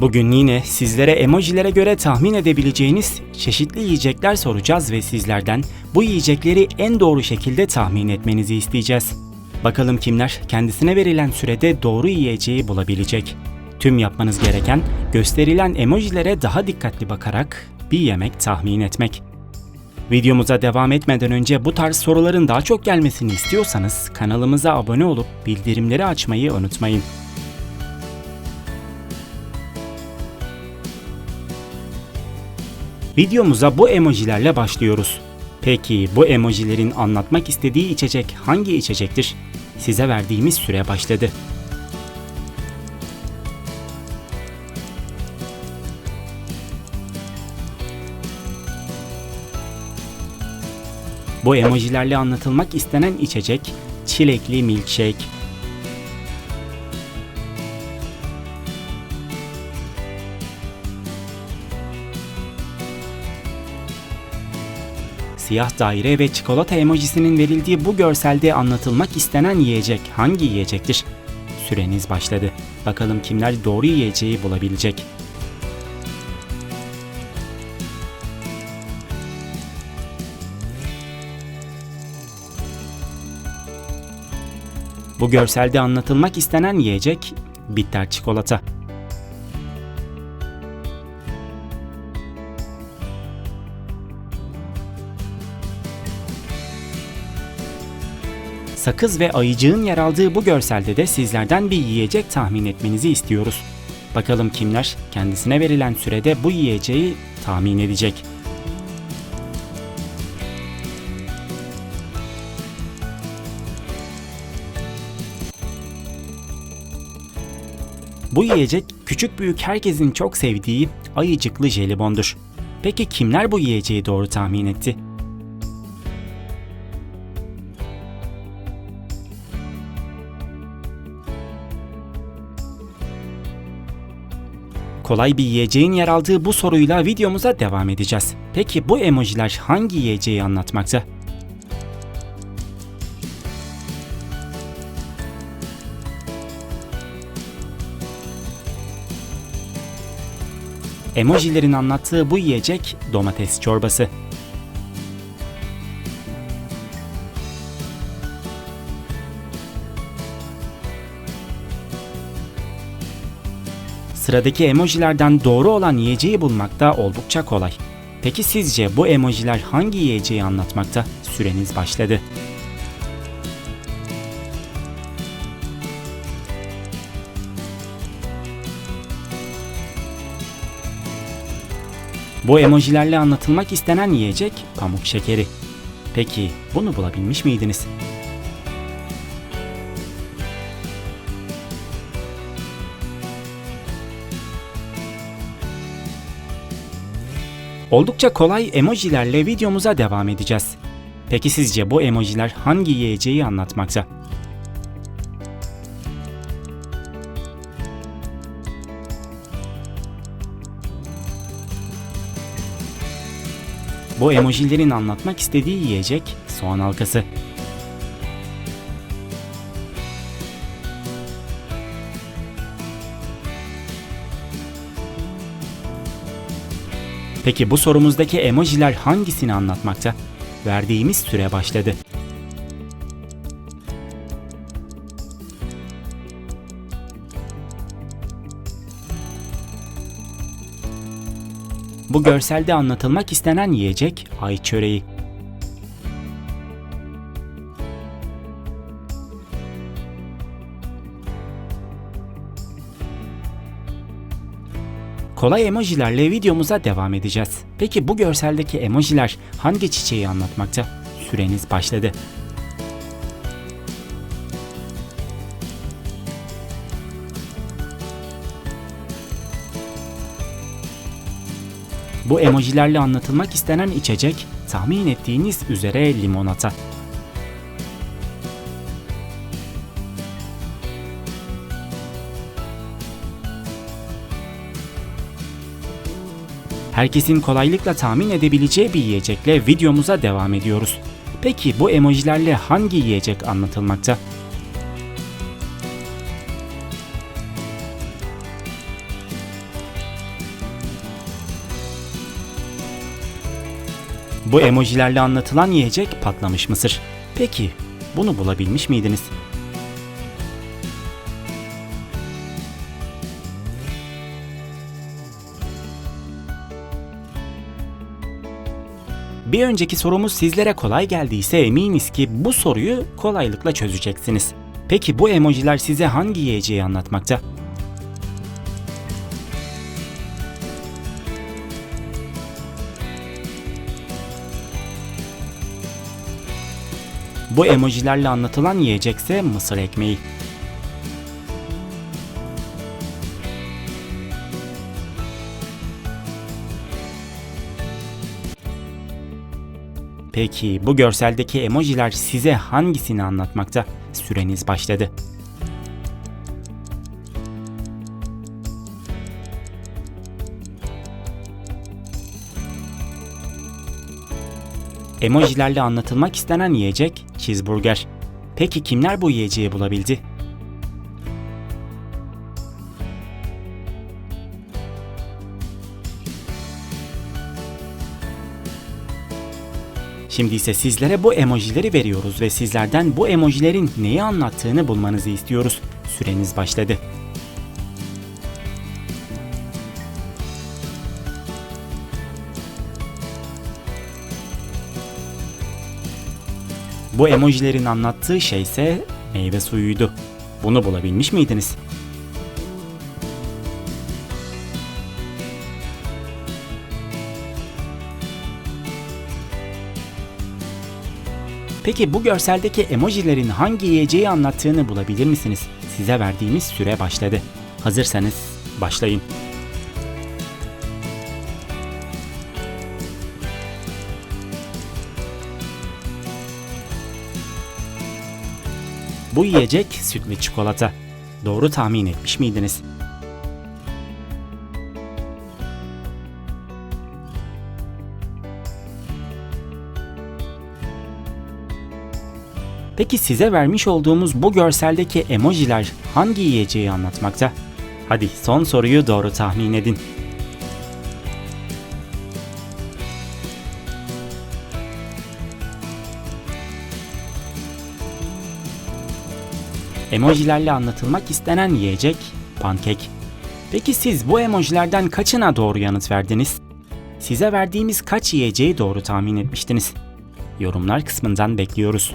Bugün yine sizlere emojilere göre tahmin edebileceğiniz çeşitli yiyecekler soracağız ve sizlerden bu yiyecekleri en doğru şekilde tahmin etmenizi isteyeceğiz. Bakalım kimler kendisine verilen sürede doğru yiyeceği bulabilecek. Tüm yapmanız gereken gösterilen emojilere daha dikkatli bakarak bir yemek tahmin etmek. Videomuza devam etmeden önce bu tarz soruların daha çok gelmesini istiyorsanız kanalımıza abone olup bildirimleri açmayı unutmayın. Videomuza bu emojilerle başlıyoruz. Peki bu emojilerin anlatmak istediği içecek hangi içecektir? Size verdiğimiz süre başladı. Bu emojilerle anlatılmak istenen içecek çilekli milkshake. Siyah daire ve çikolata emojisinin verildiği bu görselde anlatılmak istenen yiyecek hangi yiyecektir? Süreniz başladı. Bakalım kimler doğru yiyeceği bulabilecek. Bu görselde anlatılmak istenen yiyecek bitter çikolata. Sakız ve ayıcığın yer aldığı bu görselde de sizlerden bir yiyecek tahmin etmenizi istiyoruz. Bakalım kimler kendisine verilen sürede bu yiyeceği tahmin edecek. Bu yiyecek küçük büyük herkesin çok sevdiği ayıcıklı jelibondur. Peki kimler bu yiyeceği doğru tahmin etti? Kolay bir yiyeceğin yer aldığı bu soruyla videomuza devam edeceğiz. Peki bu emojiler hangi yiyeceği anlatmakta? Emojilerin anlattığı bu yiyecek domates çorbası. Sıradaki emojilerden doğru olan yiyeceği bulmak da oldukça kolay. Peki sizce bu emojiler hangi yiyeceği anlatmakta? Süreniz başladı. Bu emojilerle anlatılmak istenen yiyecek pamuk şekeri. Peki bunu bulabilmiş miydiniz? Oldukça kolay emojilerle videomuza devam edeceğiz. Peki sizce bu emojiler hangi yiyeceği anlatmakta? Bu emojilerin anlatmak istediği yiyecek soğan halkası. Peki bu sorumuzdaki emojiler hangisini anlatmakta? Verdiğimiz süre başladı. Bu görselde anlatılmak istenen yiyecek ay çöreği. Kolay emojilerle videomuza devam edeceğiz. Peki bu görseldeki emojiler hangi çiçeği anlatmakta? Süreniz başladı. Bu emojilerle anlatılmak istenen içecek tahmin ettiğiniz üzere limonata. herkesin kolaylıkla tahmin edebileceği bir yiyecekle videomuza devam ediyoruz. Peki bu emojilerle hangi yiyecek anlatılmakta? Bu emojilerle anlatılan yiyecek patlamış mısır. Peki bunu bulabilmiş miydiniz? Bir önceki sorumuz sizlere kolay geldiyse eminiz ki bu soruyu kolaylıkla çözeceksiniz. Peki bu emojiler size hangi yiyeceği anlatmakta? Bu emojilerle anlatılan yiyecekse mısır ekmeği. Peki bu görseldeki emojiler size hangisini anlatmakta? Süreniz başladı. Emojilerle anlatılmak istenen yiyecek cheeseburger. Peki kimler bu yiyeceği bulabildi? Şimdi ise sizlere bu emojileri veriyoruz ve sizlerden bu emojilerin neyi anlattığını bulmanızı istiyoruz. Süreniz başladı. Bu emojilerin anlattığı şey ise meyve suyuydu. Bunu bulabilmiş miydiniz? Peki bu görseldeki emojilerin hangi yiyeceği anlattığını bulabilir misiniz? Size verdiğimiz süre başladı. Hazırsanız başlayın. Bu yiyecek sütlü çikolata. Doğru tahmin etmiş miydiniz? Peki size vermiş olduğumuz bu görseldeki emojiler hangi yiyeceği anlatmakta? Hadi son soruyu doğru tahmin edin. Emojilerle anlatılmak istenen yiyecek pankek. Peki siz bu emojilerden kaçına doğru yanıt verdiniz? Size verdiğimiz kaç yiyeceği doğru tahmin etmiştiniz? Yorumlar kısmından bekliyoruz.